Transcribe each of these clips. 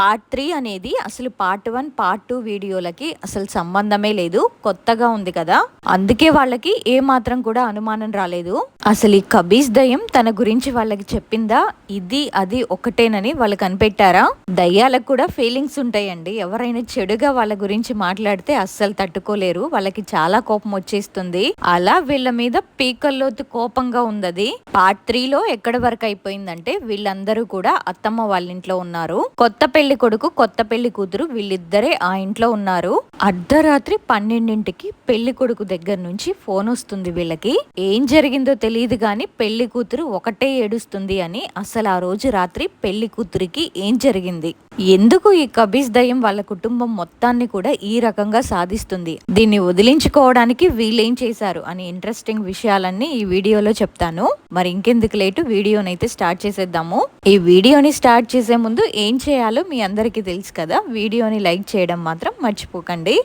Part three అనేది అసలు part one part two వీడియోలకి అసలు సంబంధమే లేదు. కొత్తగా ఉంది కదా. అందుకే వాళ్ళకి ఏ మాత్రం కూడా అనుమానం రాలేదు. అసలు ఈ కబీజ్ దయ్యం తన గురించి వాళ్ళకి చెప్పిందా? ఇది అది ఒకటేనని వాళ్ళు కనిపెట్టారా? దయ్యాలకు కూడా ఫీలింగ్స్ ఉంటాయండి. ఎవరైనా చెడుగా వాళ్ళ గురించి మాట్లాడితే అస్సలు తట్టుకోలేరు. వాళ్ళకి చాలా కోపం వచ్చేస్తుంది. అలా వీళ్ళ మీద పీకల్లోతు కోపంగా ఉంది పార్ట్ త్రీలో ఎక్కడి వరకు అయిపోయిందంటే వీళ్ళందరూ కూడా అత్తమ్మ వాళ్ళ ఇంట్లో ఉన్నారు. కొత్త పెళ్ళి పెళ్ళి కొడుకు కొత్త పెళ్ళి కూతురు వీళ్ళిద్దరే ఆ ఇంట్లో ఉన్నారు. అర్ధరాత్రి పన్నెండింటికి పెళ్ళి కొడుకు దగ్గర నుంచి ఫోన్ వస్తుంది వీళ్ళకి. ఏం జరిగిందో తెలియదు గాని పెళ్ళి కూతురు ఒకటే ఏడుస్తుంది అని అసలు ఆ రోజు రాత్రి పెళ్ళి కూతురికి ఏం జరిగింది? ఎందుకు ఈ కబీస్ దయ్యం వాళ్ళ కుటుంబం మొత్తాన్ని కూడా ఈ రకంగా సాధిస్తుంది? దీన్ని వదిలించుకోవడానికి వీళ్ళేం చేశారు? అని ఇంట్రెస్టింగ్ విషయాలన్నీ ఈ వీడియోలో చెప్తాను. మరి ఇంకెందుకు లేటు? వీడియోనైతే స్టార్ట్ చేసేద్దాము. ఈ వీడియోని స్టార్ట్ చేసే ముందు ఏం చేయాలో మీ అందరికీ తెలుసు కదా? వీడియోని లైక్ చేయడం మాత్రం మర్చిపోకండి.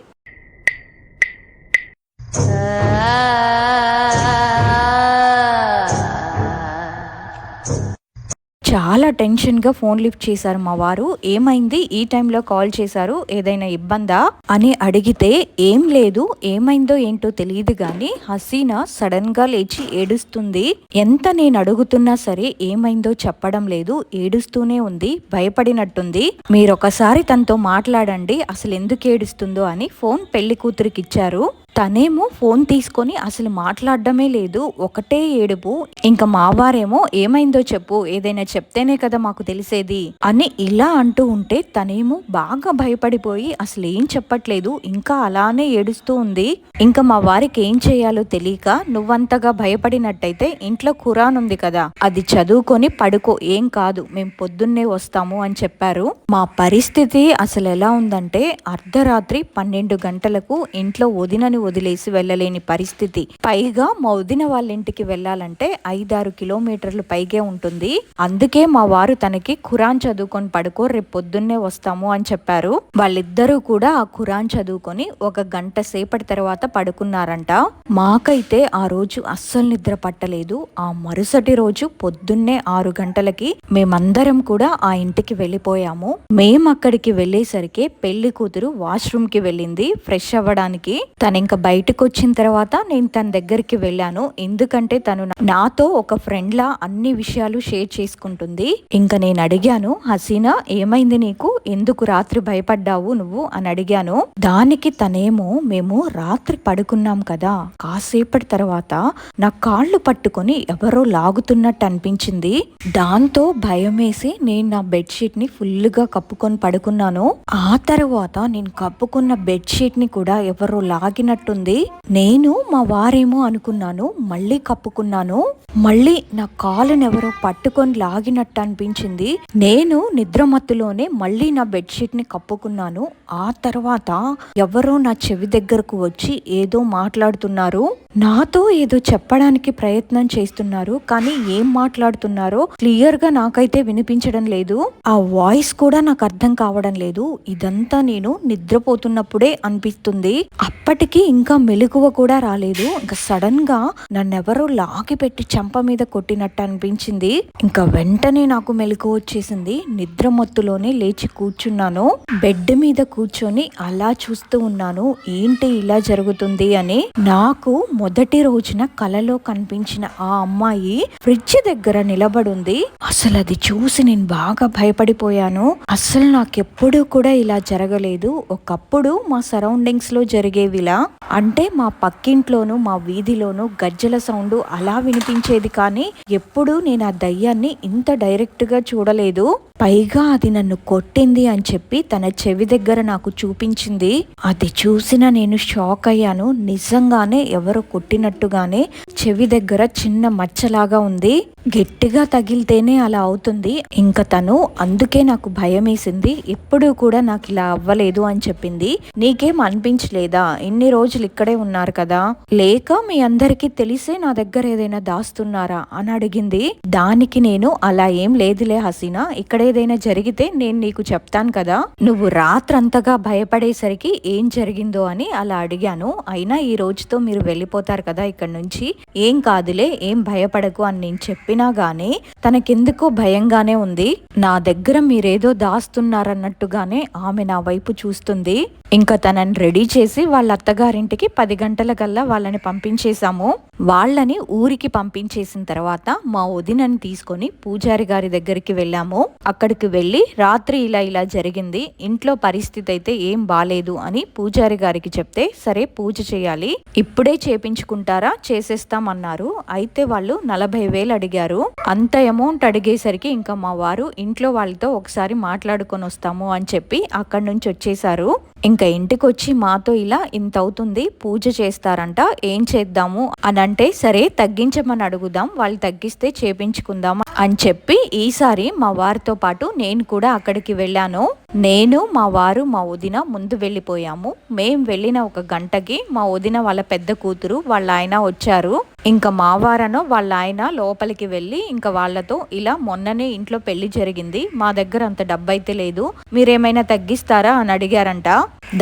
చాలా టెన్షన్గా ఫోన్ లిఫ్ట్ చేశారు మా వారు. ఏమైంది? ఈ టైంలో కాల్ చేశారు. ఏదైనా ఇబ్బందా? అని అడిగితే ఏం లేదు. ఏమైందో ఏంటో తెలియదు కానీ హసీనా సడన్గా లేచి ఏడుస్తుంది. ఎంత నేను అడుగుతున్నా సరే ఏమైందో చెప్పడం లేదు. ఏడుస్తూనే ఉంది. భయపడినట్టుంది. మీరొకసారి తనతో మాట్లాడండి. అసలు ఎందుకు ఏడుస్తుందో అని ఫోన్ పెళ్ళి కూతురికి ఇచ్చారు. తనేమో ఫోన్ తీసుకొని అసలు మాట్లాడడమే లేదు. ఒకటే ఏడుపు. ఇంకా మావారేమో ఏమైందో చెప్పు ఏదైనా చెప్తేనే కదా మాకు తెలిసేది అని ఇలా అంటూ ఉంటే తనేమో బాగా భయపడిపోయి అసలు ఏం చెప్పట్లేదు. ఇంకా అలానే ఏడుస్తూ ఉంది. ఇంకా మా వారికి ఏం చేయాలో తెలియక నువ్వంతగా భయపడినట్టయితే ఇంట్లో ఖురాన్ ఉంది కదా అది చదువుకొని పడుకో. ఏం కాదు మేము పొద్దున్నే వస్తాము అని చెప్పారు. మా పరిస్థితి అసలు ఎలా ఉందంటే అర్ధరాత్రి పన్నెండు గంటలకు ఇంట్లో వదినని వదిలేసి వెళ్ళలేని పరిస్థితి. పైగా మా వదిన వాళ్ళ ఇంటికి వెళ్ళాలంటే ఐదారు కిలోమీటర్లు పైగే ఉంటుంది. అందుకే మా వారు తనకి ఖురాన్ చదువుకొని పడుకో రేపు పొద్దున్నే వస్తాము అని చెప్పారు. వాళ్ళిద్దరూ కూడా ఆ ఖురాన్ చదువుకొని ఒక గంట సేపటి తర్వాత పడుకున్నారంట. మాకైతే ఆ రోజు అస్సలు నిద్ర పట్టలేదు. ఆ మరుసటి రోజు పొద్దున్నే ఆరు గంటలకి మేమందరం కూడా ఆ ఇంటికి వెళ్ళిపోయాము. మేము అక్కడికి వెళ్ళేసరికి పెళ్ళి కూతురు వాష్రూమ్కి వెళ్ళింది. ఫ్రెష్ అవ్వడానికి తన ఇంకా బయటకు వచ్చిన తర్వాత నేను తన దగ్గరికి వెళ్ళాను. ఎందుకంటే తను నాతో ఒక ఫ్రెండ్ లా అన్ని విషయాలు షేర్ చేసుకుంటుంది. ఇంకా నేను అడిగాను హసీనా ఏమైంది నీకు? ఎందుకు రాత్రి భయపడ్డావు నువ్వు? అని అడిగాను. దానికి తనేమో మేము రాత్రి పడుకున్నాం కదా. కాసేపటి తర్వాత నా కాళ్ళు పట్టుకొని ఎవరో లాగుతున్నట్టు అనిపించింది. దాంతో భయమేసి నేను నా బెడ్షీట్ని ఫుల్గా కప్పుకొని పడుకున్నాను. ఆ తర్వాత నేను కప్పుకున్న బెడ్షీట్ని కూడా ఎవరో లాగినట్టు ఉంటుంది నేను మా వారేమో అనుకున్నాను మళ్ళీ కప్పుకున్నాను. మళ్ళీ నా కాలుని ఎవరో పట్టుకొని లాగినట్టు అనిపించింది. నేను నిద్రమత్తులోనే మళ్ళీ నా బెడ్షీట్ని కప్పుకున్నాను. ఆ తర్వాత ఎవరో నా చెవి దగ్గరకు వచ్చి ఏదో మాట్లాడుతున్నారు. నాతో ఏదో చెప్పడానికి ప్రయత్నం చేస్తున్నారు కానీ ఏం మాట్లాడుతున్నారో క్లియర్గా నాకైతే వినిపించడం లేదు. ఆ వాయిస్ కూడా నాకు అర్థం కావడం లేదు. ఇదంతా నేను నిద్రపోతున్నప్పుడే అనిపిస్తుంది. అప్పటికి ఇంకా మెలకువ కూడా రాలేదు. ఇంకా సడన్గా నన్నెవరో లాగి పెట్టి చంప మీద కొట్టినట్టు అనిపించింది. ఇంకా వెంటనే నాకు మెలకు వచ్చేసింది. నిద్ర మత్తులోనే లేచి కూర్చున్నాను. బెడ్ మీద కూర్చొని అలా చూస్తూ ఉన్నాను. ఏంటి ఇలా జరుగుతుంది అని. నాకు మొదటి రోజున కలలో కనిపించిన ఆ అమ్మాయి ఫ్రిడ్జ్ దగ్గర నిలబడుంది. అసలు అది చూసి నేను బాగా భయపడిపోయాను. అసలు నాకెప్పుడు కూడా ఇలా జరగలేదు. ఒకప్పుడు మా సరౌండింగ్స్లో జరిగేవిలా. అంటే మా పక్కింట్లోనూ మా వీధిలోనూ గజ్జల సౌండ్ అలా వినిపించేది కానీ ఎప్పుడూ నేను ఆ దయ్యాన్ని ఇంత డైరెక్ట్గా చూడలేదు. పైగా అది నన్ను కొట్టింది అని చెప్పి తన చెవి దగ్గర నాకు చూపించింది. అది చూసిన నేను షాక్ అయ్యాను. నిజంగానే ఎవరు కొట్టినట్టుగానే చెవి దగ్గర చిన్న మచ్చలాగా ఉంది. గట్టిగా తగిలితేనే అలా అవుతుంది. ఇంకా తను అందుకే నాకు భయం వేసింది ఎప్పుడూ కూడా నాకు ఇలా అవ్వలేదు అని చెప్పింది. నీకేం అనిపించలేదా? ఇన్ని రోజులు ఇక్కడే ఉన్నారు కదా. లేక మీ అందరికీ తెలిసే నా దగ్గర ఏదైనా దాస్తున్నారా? అని అడిగింది. దానికి నేను అలా ఏం లేదులే హసీనా. ఇక్కడే ఏదైనా జరిగితే నేను నీకు చెప్తాను కదా. నువ్వు రాత్రంతగా భయపడేసరికి ఏం జరిగిందో అని అలా అడిగాను. అయినా ఈ రోజుతో మీరు వెళ్ళిపోతారు కదా ఇక్కడ నుంచి. ఏం కాదులే ఏం భయపడకు అని నేను చెప్పినా గానీ తనకెందుకో భయంగానే ఉంది. నా దగ్గర మీరేదో దాస్తున్నారన్నట్టుగానే ఆమె నా వైపు చూస్తుంది. ఇంకా తనని రెడీ చేసి వాళ్ళ అత్తగారింటికి పది గంటల కల్లా వాళ్ళని పంపించేశాము. వాళ్ళని ఊరికి పంపించేసిన తర్వాత మా వదినని తీసుకొని పూజారి గారి దగ్గరికి వెళ్ళాము. అక్కడికి వెళ్ళి రాత్రి ఇలా ఇలా జరిగింది. ఇంట్లో పరిస్థితి అయితే ఏం బాలేదు అని పూజారి గారికి చెప్తే సరే పూజ చేయాలి. ఇప్పుడే చేపించుకుంటారా? చేసేస్తామన్నారు. అయితే వాళ్ళు నలభై వేలు అడిగారు. అంత అమౌంట్ అడిగేసరికి ఇంకా మా వారు ఇంట్లో వాళ్ళతో ఒకసారి మాట్లాడుకొని వస్తాము అని చెప్పి అక్కడి నుంచి వచ్చేసారు ఇంకా ఇంటికి వచ్చి మాతో ఇలా ఇంత అవుతుంది పూజ చేస్తారంట ఏం చేద్దాము? అని అంటే సరే తగ్గించమని అడుగుదాం వాళ్ళు తగ్గిస్తే చేపించుకుందాం అని చెప్పి ఈసారి మా వారితో పాటు నేను కూడా అక్కడికి వెళ్ళాను. నేను మా వారు మా వదిన ముందు వెళ్ళిపోయాము. మేం వెళ్ళిన ఒక గంటకి మా వదిన వాళ్ళ పెద్ద కూతురు వాళ్ళ ఆయన వచ్చారు. ఇంకా మావారను వాళ్ళ ఆయన లోపలికి వెళ్ళి ఇంకా వాళ్ళతో ఇలా మొన్ననే ఇంట్లో పెళ్ళి జరిగింది. మా దగ్గర అంత డబ్బు అయితే లేదు. మీరేమైనా తగ్గిస్తారా అని అడిగారంట.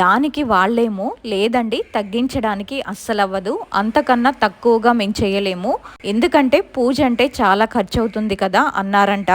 దానికి వాళ్ళేమో లేదండి తగ్గించడానికి అస్సలవ్వదు. అంతకన్నా తక్కువగా మేము చేయలేము. ఎందుకంటే పూజ అంటే చాలా ఖర్చు అవుతుంది కదా అన్నారంట.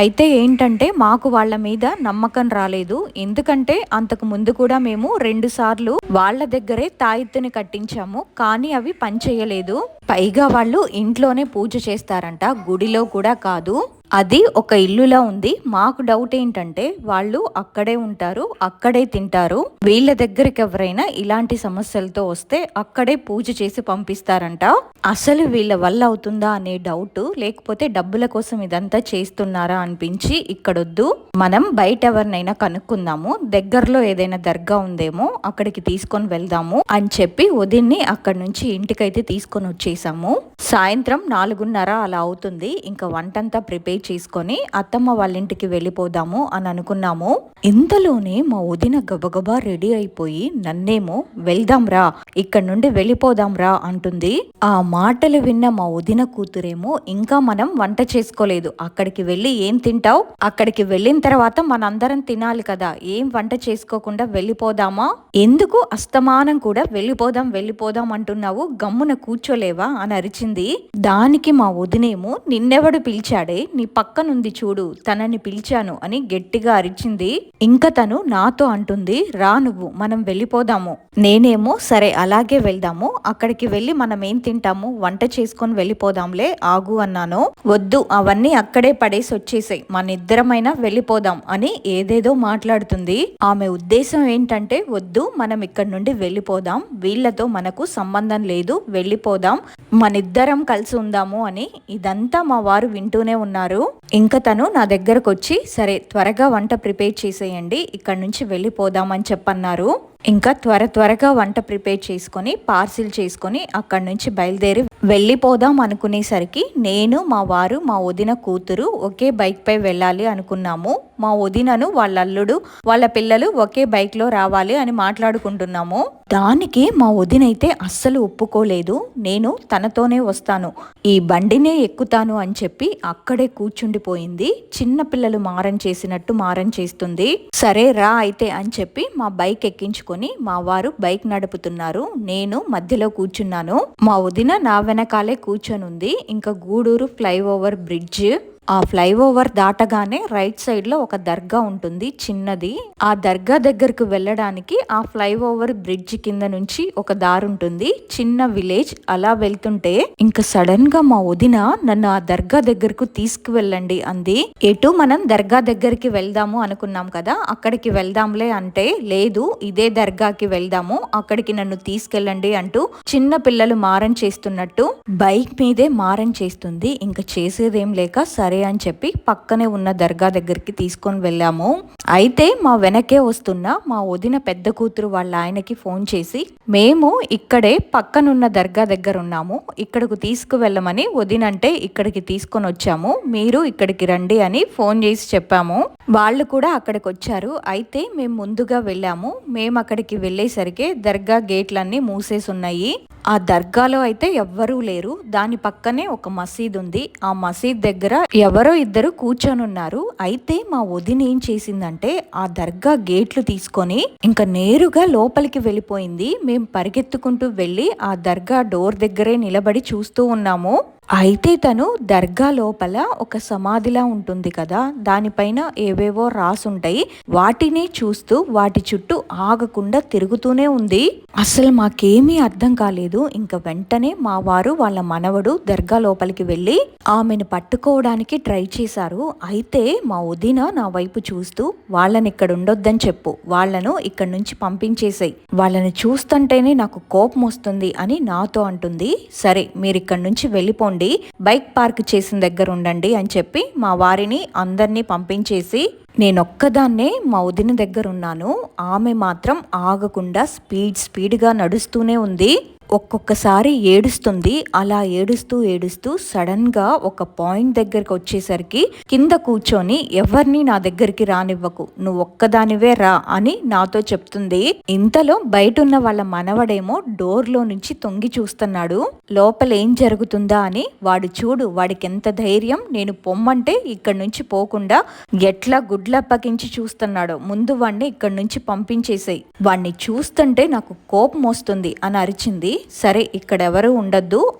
అయితే ఏంటంటే మాకు వాళ్ళ మీద నమ్మకం రాలేదు. ఎందుకంటే అంతకు ముందు కూడా మేము రెండు సార్లు వాళ్ళ దగ్గరే తాయిత్తుని కట్టించాము. కానీ అవి పనిచేయలేదు. పైగా వాళ్ళు ఇంట్లోనే పూజ చేస్తారంట గుడిలో కూడా కాదు. అది ఒక ఇల్లులా ఉంది. మాకు డౌట్ ఏంటంటే వాళ్ళు అక్కడే ఉంటారు అక్కడే తింటారు. వీళ్ళ దగ్గరికి ఎవరైనా ఇలాంటి సమస్యలతో వస్తే అక్కడే పూజ చేసి పంపిస్తారంట. అసలు వీళ్ళ వల్ల అవుతుందా అనే డౌట్ లేకపోతే డబ్బుల కోసం ఇదంతా చేస్తున్నారా అనిపించి ఇక్కడొద్దు. మనం బయట ఎవరినైనా కనుక్కుందాము దగ్గరలో ఏదైనా దర్గా ఉందేమో అక్కడికి తీసుకొని వెళ్దాము అని చెప్పి ఉదయన్ని అక్కడి నుంచి ఇంటికైతే తీసుకొని వచ్చేసాము. సాయంత్రం నాలుగున్నర అలా అవుతుంది. ఇంకా వంటంతా ప్రిపేర్ చేసుకొని అత్తమ్మ వాళ్ళ ఇంటికి వెళ్ళిపోదాము అని అనుకున్నాము. ఇంతలోనే మా వదిన గబగబా రెడీ అయిపోయి నన్నేమో వెళ్దాం రా ఇక్కడ నుండి వెళ్ళిపోదాం రా అంటుంది. ఆ మాటలు విన్న మా వదిన కూతురేమో ఇంకా మనం వంట చేసుకోలేదు అక్కడికి వెళ్ళి ఏం తింటావు? అక్కడికి వెళ్ళిన తర్వాత మనందరం తినాలి కదా ఏం వంట చేసుకోకుండా వెళ్ళిపోదామా? ఎందుకు అస్తమానం కూడా వెళ్ళిపోదాం వెళ్ళిపోదాం అంటున్నావు? గమ్మున కూర్చోలేవా? అని అరిచింది. దానికి మా వదినేమో నిన్నెవడు పిలిచాడే? నీ పక్కనుంది చూడు తనని పిలిచాను అని గట్టిగా అరిచింది. ఇంకా తను నాతో అంటుంది రా నువ్వు మనం వెళ్ళిపోదాము. నేనేమో సరే అలాగే వెళ్దాము. అక్కడికి వెళ్ళి మనం ఏం తింటాము? వంట చేసుకొని వెళ్ళిపోదాంలే ఆగు అన్నాను. వద్దు అవన్నీ అక్కడే పడేసి వచ్చేసాయి మనిద్దరమైనా వెళ్ళిపోదాం అని ఏదేదో మాట్లాడుతుంది. ఆమె ఉద్దేశం ఏంటంటే వద్దు మనం ఇక్కడ నుండి వెళ్ళిపోదాం. వీళ్ళతో మనకు సంబంధం లేదు వెళ్ళిపోదాం. మనిద్దరం కలిసి ఉందాము అని. ఇదంతా మా వారు వింటూనే ఉన్నారు. ఇంకా తను నా దగ్గరకు వచ్చి సరే త్వరగా వంట ప్రిపేర్ చేసేయండి ఇక్కడ నుంచి వెళ్ళిపోదామని చెప్పన్నారు. ఇంకా త్వర త్వరగా వంట ప్రిపేర్ చేసుకొని పార్సిల్ చేసుకొని అక్కడి నుంచి బయలుదేరి వెళ్ళిపోదాం అనుకునేసరికి నేను మా వారు మా వదిన కూతురు ఒకే బైక్పై వెళ్ళాలి అనుకున్నాము. మా వదినను వాళ్ళ అల్లుడు వాళ్ళ పిల్లలు ఒకే బైక్లో రావాలి అని మాట్లాడుకుంటున్నాము. దానికి మా వదినైతే అస్సలు ఒప్పుకోలేదు. నేను తనతోనే వస్తాను. ఈ బండినే ఎక్కుతాను అని చెప్పి అక్కడే కూర్చుండిపోయింది. చిన్న పిల్లలు మారం చేసినట్టు మారం చేస్తుంది. సరే రా అయితే అని చెప్పి మా బైక్ తీసుకొని మా వారు బైక్ నడుపుతున్నారు. నేను మధ్యలో కూర్చున్నాను. మా వదిన నా వెనకాలే కూర్చొనుంది. ఇంకా గూడూరు ఫ్లైఓవర్ బ్రిడ్జ్ ఆ ఫ్లైఓవర్ దాటగానే రైట్ సైడ్లో ఒక దర్గా ఉంటుంది చిన్నది. ఆ దర్గా దగ్గరకు వెళ్ళడానికి ఆ ఫ్లైఓవర్ బ్రిడ్జ్ కింద నుంచి ఒక దారి ఉంటుంది. చిన్న విలేజ్ అలా వెళ్తుంటే ఇంకా సడన్గా మా వదిన నన్ను ఆ దర్గా దగ్గరకు తీసుకువెళ్ళండి అంది. ఎటు మనం దర్గా దగ్గరికి వెళ్దాము అనుకున్నాం కదా అక్కడికి వెళ్దాంలే అంటే లేదు ఇదే దర్గాకి వెళ్దాము అక్కడికి నన్ను తీసుకెళ్ళండి అంటూ చిన్న పిల్లలు మారం చేస్తున్నట్టు బైక్ మీదే మారం చేస్తుంది. ఇంకా చేసేదేం లేక సరే అని చెప్పి పక్కనే ఉన్న దర్గా దగ్గరికి తీసుకొని వెళ్ళాము. అయితే మా వెనకే వస్తున్న మా వదిన పెద్ద కూతురు వాళ్ళ ఆయనకి ఫోన్ చేసి మేము ఇక్కడే పక్కనున్న దర్గా దగ్గర ఉన్నాము. ఇక్కడకు తీసుకువెళ్ళమని వదినంటే ఇక్కడికి తీసుకొని వచ్చాము. మీరు ఇక్కడికి రండి అని ఫోన్ చేసి చెప్పాము. వాళ్ళు కూడా అక్కడికి వచ్చారు. అయితే మేము ముందుగా వెళ్ళాము. మేము అక్కడికి వెళ్ళేసరికి దర్గా గేట్లన్నీ మూసేసి ఉన్నాయి ఆ దర్గాలో అయితే ఎవ్వరూ లేరు. దాని పక్కనే ఒక మసీద్ ఉంది. ఆ మసీద్ దగ్గర ఎవరో ఇద్దరు కూర్చొని ఉన్నారు అయితే మా వదిన ఏం చేసిందంటే ఆ దర్గా గేట్లు తీసుకొని ఇంకా నేరుగా లోపలికి వెళ్ళిపోయింది. మేము పరిగెత్తుకుంటూ వెళ్ళి ఆ దర్గా డోర్ దగ్గరే నిలబడి చూస్తూ ఉన్నాము. అయితే తను దర్గా లోపల ఒక సమాధిలా ఉంటుంది కదా. దానిపైన ఏవేవో రాసుంటాయి. వాటిని చూస్తూ వాటి చుట్టూ ఆగకుండా తిరుగుతూనే ఉంది. అసలు మాకేమీ అర్థం కాలేదు. ఇంకా వెంటనే మా వారు వాళ్ళ మనవడు దర్గా లోపలికి వెళ్ళి ఆమెను పట్టుకోవడానికి ట్రై చేశారు. అయితే మా వదిన నా వైపు చూస్తూ వాళ్ళని ఇక్కడ ఉండొద్దని చెప్పు. వాళ్ళను ఇక్కడ నుంచి పంపించేసాయి. వాళ్ళని చూస్తుంటేనే నాకు కోపం వస్తుంది అని నాతో అంటుంది. సరే మీరు ఇక్కడ నుంచి వెళ్ళిపోండి. బైక్ పార్క్ చేసిన దగ్గర ఉండండి అని చెప్పి మా వారిని అందరినీ పంపించేసి నేనొక్కదాన్నే మా వదిన దగ్గర ఉన్నాను. ఆమె మాత్రం ఆగకుండా స్పీడ్ స్పీడ్గా నడుస్తూనే ఉంది. ఒక్కొక్కసారి ఏడుస్తుంది. అలా ఏడుస్తూ ఏడుస్తూ సడన్గా ఒక పాయింట్ దగ్గరకు వచ్చేసరికి కింద కూర్చొని ఎవరిని నా దగ్గరికి రానివ్వకు. నువ్వు ఒక్కదానివే రా అని నాతో చెప్తుంది. ఇంతలో బయట ఉన్న వాళ్ళ మనవడేమో డోర్లో నుంచి తొంగి చూస్తున్నాడు. లోపల ఏం జరుగుతుందా అని వాడు చూడు వాడికి ఎంత ధైర్యం. నేను పొమ్మంటే ఇక్కడి నుంచి పోకుండా ఎట్లా గుడ్లప్పకించి చూస్తున్నాడో ముందు వాడిని ఇక్కడి నుంచి పంపించేసాయి. వాడిని చూస్తుంటే నాకు కోపం వస్తుంది అని అరిచింది. సరే ఇక్కడ ఎవరు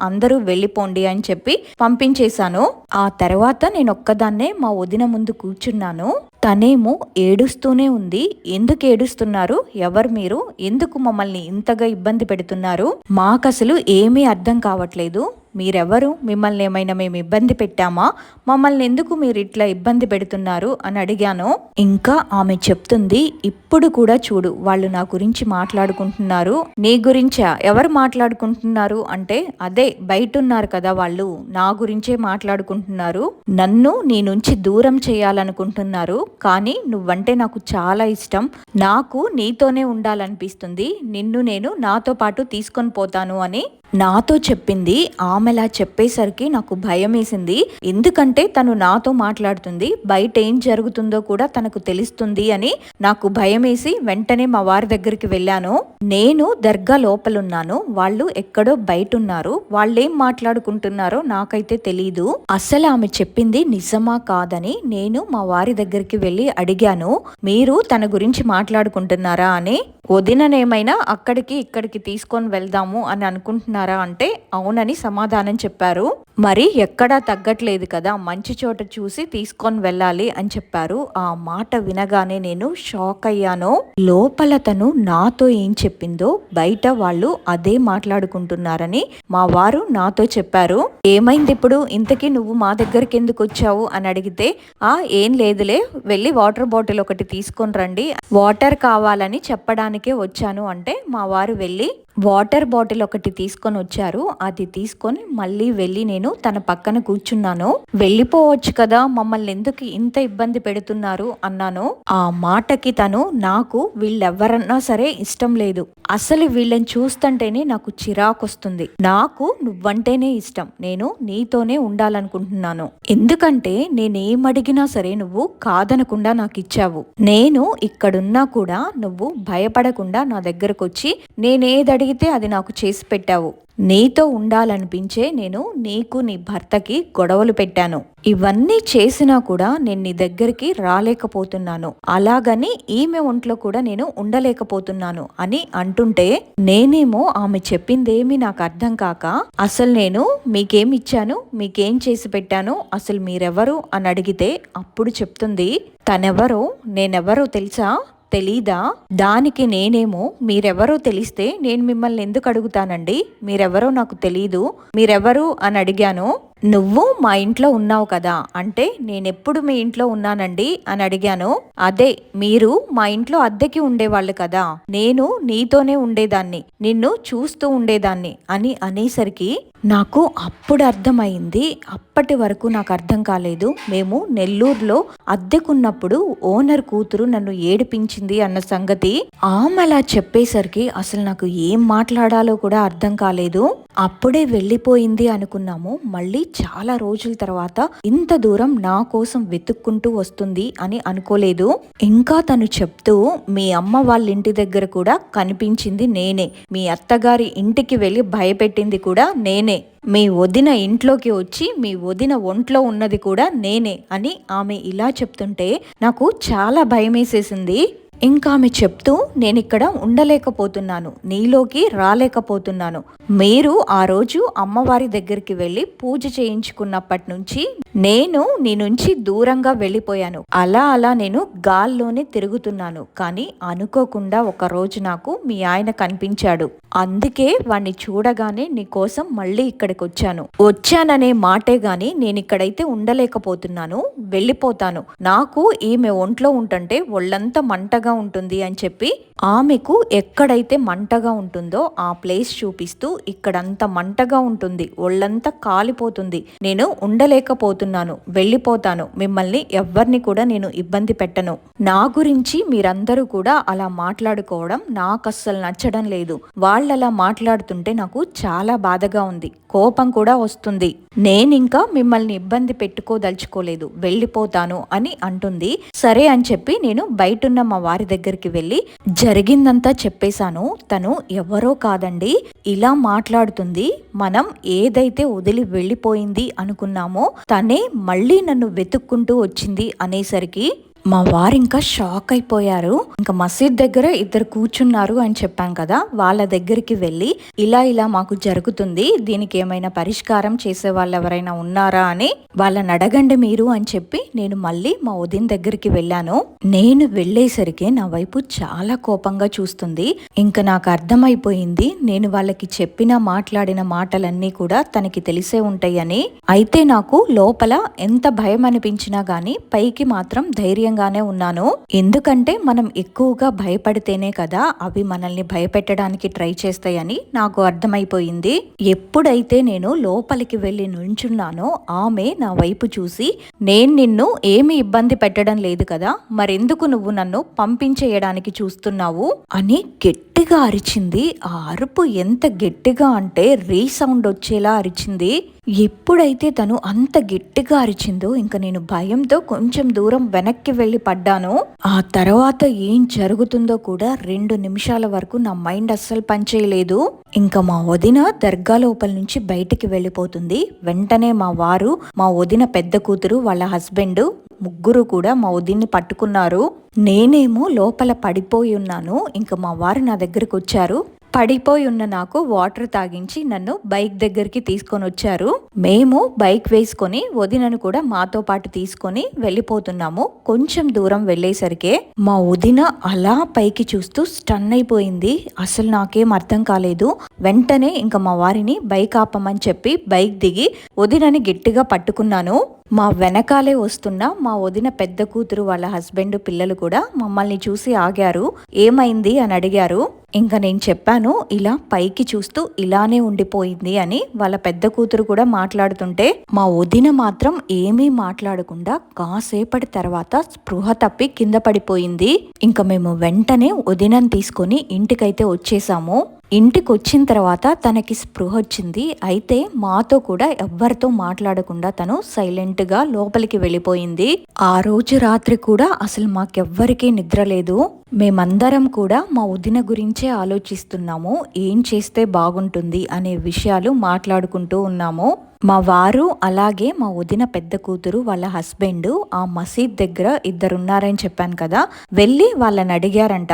అందరూ వెళ్ళిపోండి అని చెప్పి పంపించేశాను. ఆ తర్వాత నేను ఒక్కదాన్నే మా వదిన ముందు కూర్చున్నాను. తనేమో ఏడుస్తూనే ఉంది. ఎందుకు ఏడుస్తున్నారు? ఎవరు మీరు? ఎందుకు మమ్మల్ని ఇంతగా ఇబ్బంది పెడుతున్నారు? మాకు అసలు ఏమీ అర్థం కావట్లేదు. మీరెవరు? మిమ్మల్ని ఏమైనా మేము ఇబ్బంది పెట్టామా? మమ్మల్ని ఎందుకు మీరు ఇట్లా ఇబ్బంది పెడుతున్నారు? అని అడిగాను. ఇంకా ఆమె చెప్తుంది ఇప్పుడు కూడా చూడు వాళ్ళు నా గురించి మాట్లాడుకుంటున్నారు. నీ గురించా? ఎవరు మాట్లాడుకుంటున్నారు? అంటే అదే బయట ఉన్నారు కదా వాళ్ళు నా గురించే మాట్లాడుకుంటున్నారు. నన్ను నీ నుంచి దూరం చేయాలనుకుంటున్నారు. కానీ నువ్వంటే నాకు చాలా ఇష్టం. నాకు నీతోనే ఉండాలనిపిస్తుంది. నిన్ను నేను నాతో పాటు తీసుకొని పోతాను అని నాతో చెప్పింది ఆమెలా చెప్పేసరికి నాకు భయం వేసింది ఎందుకంటే తను నాతో మాట్లాడుతుంది బయట ఏం జరుగుతుందో కూడా తనకు తెలుస్తుంది అని నాకు భయం వేసి వెంటనే మా వారి దగ్గరికి వెళ్ళాను. నేను దర్గా లోపలున్నాను వాళ్ళు ఎక్కడో బయట ఉన్నారు వాళ్ళేం మాట్లాడుకుంటున్నారో నాకైతే తెలీదు. అసలు ఆమె చెప్పింది నిజమా కాదని నేను మా వారి దగ్గరికి వెళ్ళి అడిగాను మీరు తన గురించి మాట్లాడుకుంటున్నారా అని. వదిననేమైనా అక్కడికి ఇక్కడికి తీసుకొని వెళ్దాము అని అనుకుంటున్నారు అంటే అవునని సమాధానం చెప్పారు. మరి ఎక్కడా తగ్గట్లేదు కదా మంచి చోట చూసి తీసుకొని వెళ్ళాలి అని చెప్పారు. ఆ మాట వినగానే నేను షాక్ అయ్యాను. లోపల తను నాతో ఏం చెప్పిందో బయట వాళ్ళు అదే మాట్లాడుకుంటున్నారని మా వారు నాతో చెప్పారు. ఏమైంది ఇప్పుడు? ఇంతకీ నువ్వు మా దగ్గరికి ఎందుకు వచ్చావు? అని అడిగితే ఆ ఏం లేదులే వెళ్ళి వాటర్ బాటిల్ ఒకటి తీసుకొని రండి. వాటర్ కావాలని చెప్పడానికే వచ్చాను. అంటే మా వారు వెళ్ళి వాటర్ బాటిల్ ఒకటి తీసుకొని వచ్చారు. అది తీసుకొని మళ్ళీ వెళ్ళి నేను తన పక్కన కూర్చున్నాను. వెళ్ళిపోవచ్చు కదా మమ్మల్ని ఎందుకు ఇంత ఇబ్బంది పెడుతున్నారు అన్నాను. ఆ మాటకి తను నాకు వీళ్ళెవ్వరన్నా సరే ఇష్టం లేదు. అసలు వీళ్ళని చూస్తుంటేనే నాకు చిరాకొస్తుంది. నాకు నువ్వంటేనే ఇష్టం. నేను నీతోనే ఉండాలనుకుంటున్నాను. ఎందుకంటే నేనేం అడిగినా సరే నువ్వు కాదనకుండా నాకు ఇచ్చావు. నేను ఇక్కడున్నా కూడా నువ్వు భయపడకుండా నా దగ్గరకు వచ్చి నేనేది అడిగితే అది నాకు చేసి పెట్టావు. నీతో ఉండాలనిపించే నేను నీకు నీ భర్తకి గొడవలు పెట్టాను. ఇవన్నీ చేసినా కూడా నేను నీ దగ్గరికి రాలేకపోతున్నాను. అలాగని ఈమె ఒంట్లో కూడా నేను ఉండలేకపోతున్నాను అని అంటుంటే నేనేమో ఆమె చెప్పిందేమీ నాకు అర్థం కాక అసలు నేను మీకేం ఇచ్చాను మీకేం చేసి పెట్టాను అసలు మీరెవరు అని అడిగితే అప్పుడు చెప్తుంది తనెవరో నేనెవరో తెలుసా? తెలీదా? దానికి నేనేమో మీరెవరో తెలిస్తే నేను మిమ్మల్ని ఎందుకు అడుగుతానండి? మీరెవరో నాకు తెలీదు. మీరెవరు అని అడిగాను. నువ్వు మా ఇంట్లో ఉన్నావు కదా అంటే నేనెప్పుడు మీ ఇంట్లో ఉన్నానండి అని అడిగాను. అదే మీరు మా ఇంట్లో అద్దెకి ఉండేవాళ్ళు కదా నేను నీతోనే ఉండేదాన్ని నిన్ను చూస్తూ ఉండేదాన్ని అని అనేసరికి నాకు అప్పుడు అర్థమైంది అప్పటి వరకు నాకు అర్థం కాలేదు. మేము నెల్లూరులో అద్దెకున్నప్పుడు ఓనర్ కూతురు నన్ను ఏడిపించింది అన్న సంగతి ఆమె అలా చెప్పేసరికి అసలు నాకు ఏం మాట్లాడాలో కూడా అర్థం కాలేదు. అప్పుడే వెళ్ళిపోయింది అనుకున్నాము. మళ్ళీ చాలా రోజుల తర్వాత ఇంత దూరం నా కోసం వెతుక్కుంటూ వస్తుంది అని అనుకోలేదు. ఇంకా తను చెప్తూ మీ అమ్మ వాళ్ళ ఇంటి దగ్గర కూడా కనిపించింది నేనే. మీ అత్తగారి ఇంటికి వెళ్ళి భయపెట్టింది కూడా నేనే. మీ వదిన ఇంట్లోకి వచ్చి మీ వదిన ఒంట్లో ఉన్నది కూడా నేనే అని ఆమె ఇలా చెప్తుంటే నాకు చాలా భయమేసేసింది. ఇంకా ఆమె చెప్తూ నేను ఇక్కడ ఉండలేకపోతున్నాను. నీలోకి రాలేకపోతున్నాను. మీరు ఆ రోజు అమ్మవారి దగ్గరికి వెళ్ళి పూజ చేయించుకున్నప్పటి నుంచి నేను నీ నుంచి దూరంగా వెళ్ళిపోయాను. అలా అలా నేను గాల్లోనే తిరుగుతున్నాను. కానీ అనుకోకుండా ఒక రోజు నాకు మీ ఆయన కనిపించాడు. అందుకే వాణ్ణి చూడగానే నీ కోసం మళ్ళీ ఇక్కడికి వచ్చాను. వచ్చాననే మాటే గాని నేను ఇక్కడైతే ఉండలేకపోతున్నాను. వెళ్ళిపోతాను. నాకు ఈమె ఒంట్లో ఉంటుంటే ఒళ్ళంతా మంటగా ఉంటుంది అని చెప్పి ఆమెకు ఎక్కడైతే మంటగా ఉంటుందో ఆ ప్లేస్ చూపిస్తూ ఇక్కడంతా మంటగా ఉంటుంది. ఒళ్ళంతా కాలిపోతుంది. నేను ఉండలేకపోతున్నాను. వెళ్ళిపోతాను. మిమ్మల్ని ఎవ్వరిని కూడా నేను ఇబ్బంది పెట్టను. నా గురించి మీరందరూ కూడా అలా మాట్లాడుకోవడం నాకు అస్సలు నచ్చడం లేదు. వాళ్ళు అలా మాట్లాడుతుంటే నాకు చాలా బాధగా ఉంది. కోపం కూడా వస్తుంది. నేనింకా మిమ్మల్ని ఇబ్బంది పెట్టుకోదలుచుకోలేదు. వెళ్ళిపోతాను అని అంటుంది. సరే అని చెప్పి నేను బయటున్న మా వారి దగ్గరికి వెళ్ళి జరిగిందంతా చెప్పేశాను. తను ఎవరో కాదండి. ఇలా మాట్లాడుతుంది మనం ఏదైతే వదిలి వెళ్ళిపోయింది అనుకున్నామో తనే మళ్ళీ నన్ను వెతుక్కుంటూ వచ్చింది అనేసరికి మా వారు ఇంకా షాక్ అయిపోయారు. ఇంకా మసీద్ దగ్గర ఇద్దరు కూర్చున్నారు అని చెప్పాం కదా. వాళ్ళ దగ్గరికి వెళ్ళి ఇలా ఇలా మాకు జరుగుతుంది. దీనికి ఏమైనా పరిష్కారం చేసే వాళ్ళు ఎవరైనా ఉన్నారా అని వాళ్ళని అడగండి మీరు అని చెప్పి నేను మళ్ళీ మా ఉదయం దగ్గరికి వెళ్ళాను. నేను వెళ్ళేసరికి నా వైపు చాలా కోపంగా చూస్తుంది. ఇంకా నాకు అర్థమైపోయింది. నేను వాళ్ళకి చెప్పిన మాట్లాడిన మాటలన్నీ కూడా తనకి తెలిసే ఉంటాయని. అయితే నాకు లోపల ఎంత భయం అనిపించినా గానీ పైకి మాత్రం ధైర్యం ధైర్యంగానే ఉన్నాను. ఎందుకంటే మనం ఎక్కువగా భయపడితేనే కదా అవి మనల్ని భయపెట్టడానికి ట్రై చేస్తాయని నాకు అర్థమైపోయింది. ఎప్పుడైతే నేను లోపలికి వెళ్ళి నుంచున్నానో ఆమె నా వైపు చూసి నేను నిన్ను ఏమి ఇబ్బంది పెట్టడం లేదు కదా మరెందుకు నువ్వు నన్ను పంపించేయడానికి చూస్తున్నావు? అని గట్టిగా అరిచింది. ఆ అరుపు ఎంత గట్టిగా అంటే రీసౌండ్ వచ్చేలా అరిచింది. ఎప్పుడైతే తను అంత గట్టిగా అరిచిందో ఇంకా నేను భయంతో కొంచెం దూరం వెనక్కి వెళ్ళి పడ్డాను ఆ తర్వాత ఏం జరుగుతుందో కూడా రెండు నిమిషాల వరకు నా మైండ్ అస్సలు పనిచేయలేదు. ఇంకా మా వదిన దర్గా లోపల నుంచి బయటికి వెళ్ళిపోతుంది. వెంటనే మా వారు మా వదిన పెద్ద కూతురు వాళ్ళ హస్బెండ్ ముగ్గురు కూడా మా వదిన్ని పట్టుకున్నారు. నేనేమో లోపల పడిపోయి ఉన్నాను. ఇంకా మా వారు నా దగ్గరకు వచ్చారు. పడిపోయి ఉన్న నాకు వాటర్ తాగించి నన్ను బైక్ దగ్గరికి తీసుకొని వచ్చారు. మేము బైక్ వేసుకొని వదినను కూడా మాతో పాటు తీసుకొని వెళ్ళిపోతున్నాము. కొంచెం దూరం వెళ్ళేసరికి మా వదిన అలా పైకి చూస్తూ స్టన్ అయిపోయింది. అసలు నాకేం అర్థం కాలేదు. వెంటనే ఇంకా మా వారిని బైక్ ఆపమని చెప్పి బైక్ దిగి వదినని గట్టిగా పట్టుకున్నాను. మా వెనకాలే వస్తున్న మా వదిన పెద్ద కూతురు వాళ్ళ హస్బెండ్ పిల్లలు కూడా మమ్మల్ని చూసి ఆగారు. ఏమైంది అని అడిగారు. ఇంకా నేను చెప్పాను ఇలా పైకి చూస్తూ ఇలానే ఉండిపోయింది అని వాళ్ళ పెద్ద కూతురు కూడా మాట్లాడుతుంటే మా వదిన మాత్రం ఏమీ మాట్లాడకుండా కాసేపటి తర్వాత స్పృహ తప్పి కింద పడిపోయింది. ఇంకా మేము వెంటనే వదినని తీసుకొని ఇంటికైతే వచ్చేసాము. ఇంటికి వచ్చిన తర్వాత తనకి స్పృహ వచ్చింది. అయితే మాతో కూడా ఎవ్వరితో మాట్లాడకుండా తను సైలెంట్గా లోపలికి వెళ్ళిపోయింది. ఆ రోజు రాత్రి కూడా అసలు మాకెవ్వరికీ నిద్ర లేదు. మేమందరం కూడా మా వదిన గురించే ఆలోచిస్తున్నాము. ఏం చేస్తే బాగుంటుంది అనే విషయాలు మాట్లాడుకుంటూ ఉన్నాము. మా వారు అలాగే మా వదిన పెద్ద కూతురు వాళ్ళ హస్బెండ్ ఆ మసీద్ దగ్గర ఇద్దరున్నారని చెప్పాను కదా. వెళ్ళి వాళ్ళని అడిగారంట.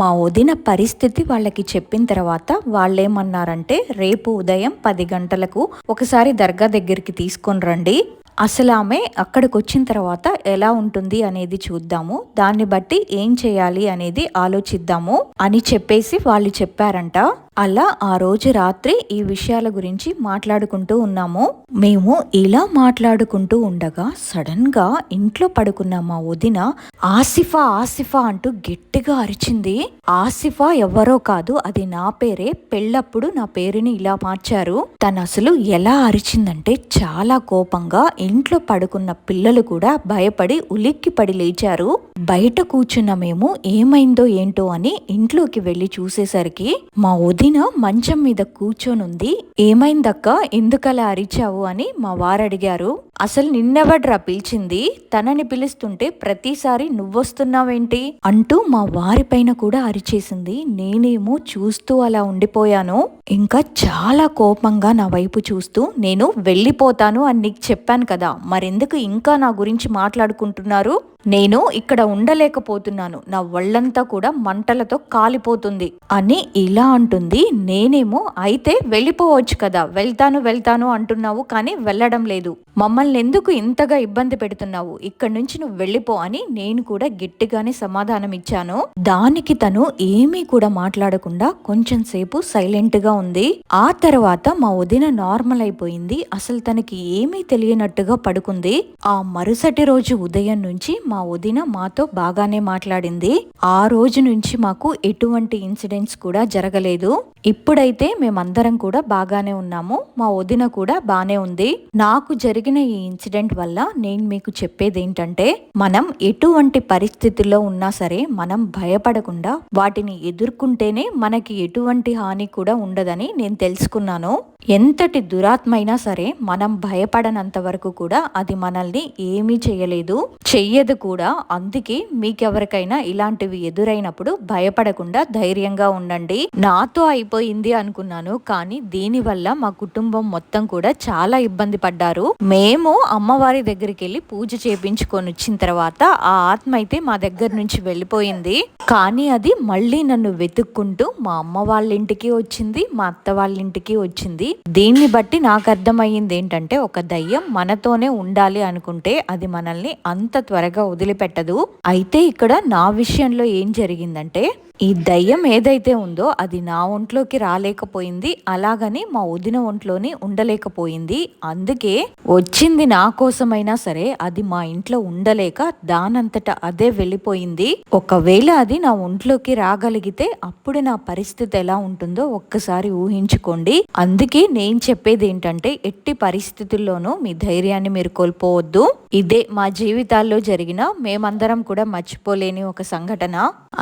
మా వదిన పరిస్థితి వాళ్ళకి చెప్పిన తర్వాత వాళ్ళేమన్నారంటే రేపు ఉదయం పది గంటలకు ఒకసారి దర్గా దగ్గరికి తీసుకొని రండి. అసలు ఆమె అక్కడికి వచ్చిన తర్వాత ఎలా ఉంటుంది అనేది చూద్దాము. దాన్ని బట్టి ఏం చేయాలి అనేది ఆలోచిద్దాము అని చెప్పేసి వాళ్ళు చెప్పారంట. అలా ఆ రోజు రాత్రి ఈ విషయాల గురించి మాట్లాడుకుంటూ ఉన్నాము. మేము ఇలా మాట్లాడుకుంటూ ఉండగా సడన్గా ఇంట్లో పడుకున్న మా వదిన ఆసిఫా ఆసిఫా అంటూ గట్టిగా అరిచింది. ఆసిఫా ఎవరో కాదు అది నా పేరే పెళ్ళప్పుడు నా పేరుని ఇలా మార్చారు. తను అసలు ఎలా అరిచిందంటే చాలా కోపంగా ఇంట్లో పడుకున్న పిల్లలు కూడా భయపడి ఉలిక్కి పడి లేచారు. బయట కూర్చున్న మేము ఏమైందో ఏంటో అని ఇంట్లోకి వెళ్ళి చూసేసరికి మా వదిన మంచం మీద కూర్చొనుంది. ఏమైందక్క? ఎందుకలా అరిచావు అని మా వారు అడిగారు. అసలు నిన్నెవడ్రా పిలిచింది? తనని పిలుస్తుంటే ప్రతిసారి నువ్వొస్తున్నావేంటి? అంటూ మా వారిపైన కూడా అరిచేసింది. నేనేమో చూస్తూ అలా ఉండిపోయాను. ఇంకా చాలా కోపంగా నా వైపు చూస్తూ నేను వెళ్ళిపోతాను అని నీకు చెప్పాను కదా మరెందుకు ఇంకా నా గురించి మాట్లాడుకుంటున్నారు? నేను ఇక్కడ ఉండలేకపోతున్నాను. నా ఒళ్ళంతా కూడా మంటలతో కాలిపోతుంది అని ఇలా అంటుంది. నేనేమో అయితే వెళ్ళిపోవచ్చు కదా. వెళ్తాను వెళ్తాను అంటున్నావు కానీ వెళ్ళడం లేదు. మమ్మల్ని ఎందుకు ఇంతగా ఇబ్బంది పెడుతున్నావు? ఇక్కడి నుంచి నువ్వు వెళ్ళిపో అని నేను కూడా గట్టిగానే సమాధానం ఇచ్చాను. దానికి తను ఏమీ కూడా మాట్లాడకుండా కొంచెం సేపు సైలెంట్గా ఉంది. ఆ తర్వాత మా వదిన నార్మల్ అయిపోయింది. అసలు తనకి ఏమీ తెలియనట్టుగా పడుకుంది. ఆ మరుసటి రోజు ఉదయం నుంచి మా మా వదిన మాతో బాగానే మాట్లాడింది. ఆ రోజు నుంచి మాకు ఎటువంటి ఇన్సిడెంట్స్ కూడా జరగలేదు. ఇప్పుడైతే మేమందరం కూడా బాగానే ఉన్నాము. మా వదిన కూడా బానే ఉంది. నాకు జరిగిన ఈ ఇన్సిడెంట్ వల్ల నేను మీకు చెప్పేది ఏంటంటే మనం ఎటువంటి పరిస్థితుల్లో ఉన్నా సరే మనం భయపడకుండా వాటిని ఎదుర్కొంటేనే మనకి ఎటువంటి హాని కూడా ఉండదని నేను తెలుసుకున్నాను. ఎంతటి దురాత్మైనా సరే మనం భయపడనంత వరకు కూడా అది మనల్ని ఏమీ చేయలేదు. చెయ్యదు కూడా అందుకే మీకెవరికైనా ఇలాంటివి ఎదురైనప్పుడు భయపడకుండా ధైర్యంగా ఉండండి. నాతో అయిపోయింది అనుకున్నాను కానీ దీనివల్ల మా కుటుంబం మొత్తం కూడా చాలా ఇబ్బంది పడ్డారు. మేము అమ్మవారి దగ్గరికి వెళ్ళి పూజ చేపించుకొని వచ్చిన తర్వాత ఆ ఆత్మ అయితే మా దగ్గర నుంచి వెళ్ళిపోయింది. కానీ అది మళ్ళీ నన్ను వెతుక్కుంటూ మా అమ్మ వాళ్ళ ఇంటికి వచ్చింది మా అత్త వాళ్ళ ఇంటికి వచ్చింది. దీన్ని బట్టి నాకు అర్థమయ్యింది ఏంటంటే ఒక దయ్యం మనతోనే ఉండాలి అనుకుంటే అది మనల్ని అంత త్వరగా వదిలిపెట్టదు. అయితే ఇక్కడ నా విషయంలో ఏం జరిగిందంటే ఈ దయ్యం ఏదైతే ఉందో అది నా ఒంట్లోకి రాలేకపోయింది. అలాగని మా వదిన ఒంట్లోని ఉండలేకపోయింది. అందుకే వచ్చింది నా కోసమైనా సరే అది మా ఇంట్లో ఉండలేక దానంతట అదే వెళ్ళిపోయింది. ఒకవేళ అది నా ఒంట్లోకి రాగలిగితే అప్పుడు నా పరిస్థితి ఎలా ఉంటుందో ఒక్కసారి ఊహించుకోండి. అందుకే నేను చెప్పేది ఏంటంటే ఎట్టి పరిస్థితుల్లోనూ మీ ధైర్యాన్ని మీరు కోల్పోవద్దు. ఇదే మా జీవితాల్లో జరిగిన మేమందరం కూడా మర్చిపోలేని ఒక సంఘటన.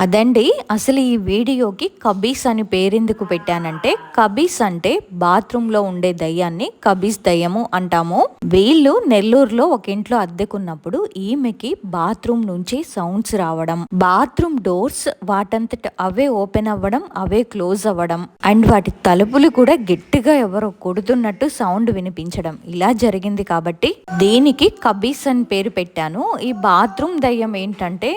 అదండి అసలు ఈ వీడియోకి కబీస్ అని పేరెందుకు పెట్టానంటే కబీస్ అంటే బాత్రూమ్లో ఉండే దయ్యాన్ని కబీస్ దయ్యము అంటాము. వీళ్ళు నెల్లూరులో ఒక ఇంట్లో అద్దెకున్నప్పుడు ఈమెకి బాత్రూమ్ నుంచి సౌండ్స్ రావడం బాత్రూమ్ డోర్స్ వాటంతట అవే ఓపెన్ అవ్వడం అవే క్లోజ్ అవ్వడం అండ్ వాటి తలుపులు కూడా గట్టిగా ఎవరో కొడుతున్నట్టు సౌండ్ వినిపించడం ఇలా జరిగింది కాబట్టి దీనికి కబీస్ అని పేరు పెట్టాను. ఈ బాత్రూమ్ దయ్యం ఏంటంటే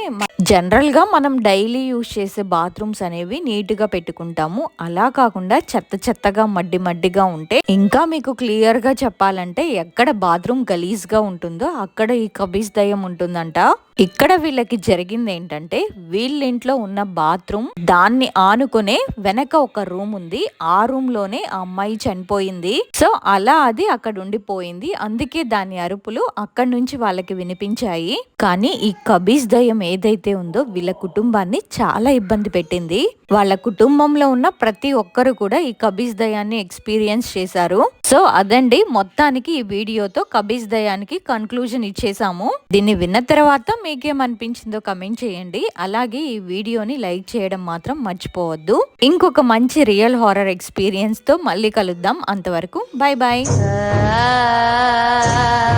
జనరల్గా మనం డైలీ యూజ్ చేసే బాత్రూమ్స్ అనేవి నీట్గా పెట్టుకుంటాము. అలా కాకుండా చెత్త చెత్తగా మడ్డి మడ్డిగా ఉంటే ఇంకా మీకు క్లియర్గా చెప్పాలంటే ఎక్కడ బాత్రూమ్ గలీజ్గా ఉంటుందో అక్కడ ఈ కబీజ్ దయ్యం ఉంటుందంట. ఇక్కడ వీళ్ళకి జరిగింది ఏంటంటే వీళ్ళ ఇంట్లో ఉన్న బాత్రూమ్ దాన్ని ఆనుకునే వెనక ఒక రూమ్ ఉంది. ఆ రూమ్లోనే ఆ అమ్మాయి చనిపోయింది. సో అలా అది అక్కడ ఉండిపోయింది అందుకే దాని అరుపులు అక్కడి నుంచి వాళ్ళకి వినిపించాయి. కానీ ఈ కబీజ్ దయ్యం ఏదైతే ఉందో వీళ్ళ కుటుంబాన్ని చాలా ఇబ్బంది పెట్టింది. వాళ్ళ కుటుంబంలో ఉన్న ప్రతి ఒక్కరు కూడా ఈ కబీజ్ దయాన్ని ఎక్స్పీరియన్స్ చేశారు. సో అదండి మొత్తానికి ఈ వీడియోతో కబీజ్ దయానికి కన్క్లూజన్ ఇచ్చేసాము. దీన్ని విన్న తర్వాత మీకేమనిపించిందో కమెంట్ చేయండి. అలాగే ఈ వీడియోని లైక్ చేయడం మాత్రం మర్చిపోవద్దు. ఇంకొక మంచి రియల్ హారర్ ఎక్స్పీరియన్స్తో మళ్ళీ కలుద్దాం. అంతవరకు బాయ్ బాయ్ ah.